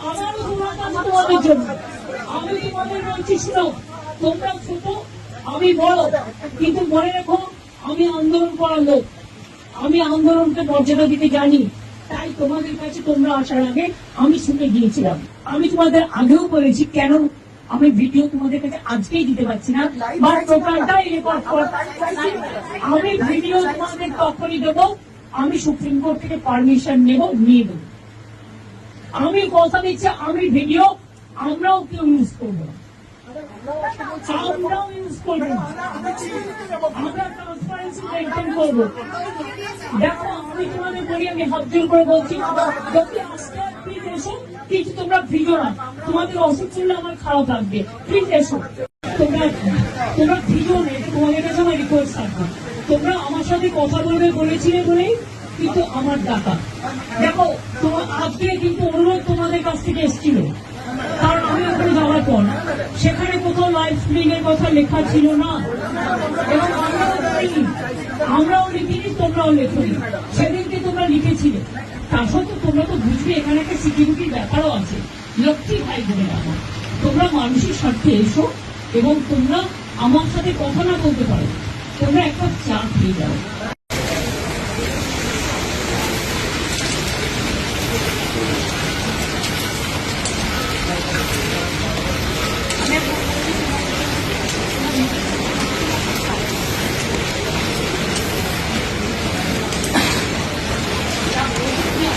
তোমাদের জন্য আমি তোমাদের বলছি তোমরা ছোট আমি বড় কিন্তু মনে রেখো আমি আন্দোলন করার লোক আমি আন্দোলনকে মর্যাদা দিতে জানি তাই তোমাদের কাছে তোমরা আসার আগে আমি শুনে গিয়েছিলাম আমি তোমাদের আগেও বলেছি কেন আমি ভিডিও তোমাদের কাছে আজকেই দিতে পারছি না বা রেকর্ড আমি ভিডিও তোমাদের তখনই দেবো আমি সুপ্রিম কোর্ট থেকে পারমিশন নেব, নিয়ে দেবো আমি কথা দিচ্ছি, আমি ভিডিও আমরাও কেউ ইউজ করব করে বলছি তোমরা না আমার খারাপ তোমরা তোমরা ভিজো না এটা তোমাদের কাছে আমার রিকোয়েস্ট থাকবে। তোমরা আমার সাথে কথা বলবে বলেছিলে বলেই কিন্তু আমার ডাকা দেখো তোমার আজকে কিন্তু অনুরোধ তোমাদের কাছ থেকে এসেছিল। কারণ আমি ওখানে যাওয়ার পর সেখানে কোথাও লাইফ স্প্রিং এর কথা লেখা ছিল না। এবং আমরাও লিখিনি আমরাও লিখিনি তোমরাও লেখনি। সেদিনকে তোমরা লিখেছিলে। তা সত্ত্বেও তোমরা তো বুঝবে, এখানে একটা সিকিউরিটির ব্যাপারও আছে। লক্ষ্মী ভাই বলে রাখো, তোমরা মানুষের স্বার্থে এসো এবং তোমরা আমার সাথে কথা না বলতে পারো। তোমরা একটা চা খেয়ে যাও।